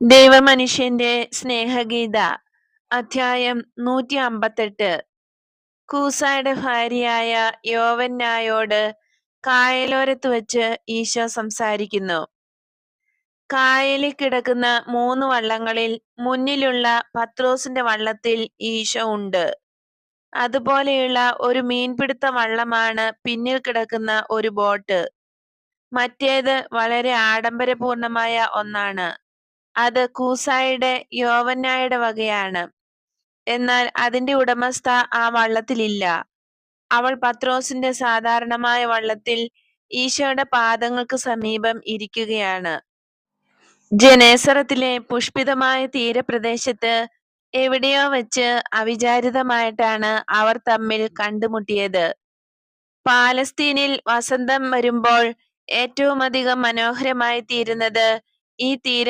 ദൈവമനുഷ്യന്റെ സ്നേഹഗീത അധ്യായം നൂറ്റി അമ്പത്തെട്ട് കൂസായുടെ ഭാര്യയായ യോവന്നായോട് കായലോരത്ത് വച്ച് ഈശോ സംസാരിക്കുന്നു. കായലിൽ കിടക്കുന്ന മൂന്ന് വള്ളങ്ങളിൽ മുന്നിലുള്ള പത്രോസിന്റെ വള്ളത്തിൽ ഈശോ ഉണ്ട്. അതുപോലെയുള്ള ഒരു മീൻപിടുത്ത വള്ളമാണ് പിന്നിൽ കിടക്കുന്ന ഒരു ബോട്ട്. മറ്റേത് വളരെ ആഡംബരപൂർണമായ ഒന്നാണ്. അത് കൂസായുടെ യോവന്നായുടെ വകയാണ്. എന്നാൽ അതിന്റെ ഉടമസ്ഥ ആ വള്ളത്തിലില്ല. അവൾ പത്രോസിന്റെ സാധാരണമായ വള്ളത്തിൽ ഈശോയുടെ പാദങ്ങൾക്ക് സമീപം ഇരിക്കുകയാണ്. ജനേസറത്തിലെ പുഷ്പിതമായ തീരപ്രദേശത്ത് എവിടെയോ വെച്ച് അവിചാരിതമായിട്ടാണ് അവർ തമ്മിൽ കണ്ടുമുട്ടിയത്. പാലസ്തീനിൽ വസന്തം വരുമ്പോൾ ഏറ്റവും അധികം മനോഹരമായി തീരുന്നത് ഈ തീര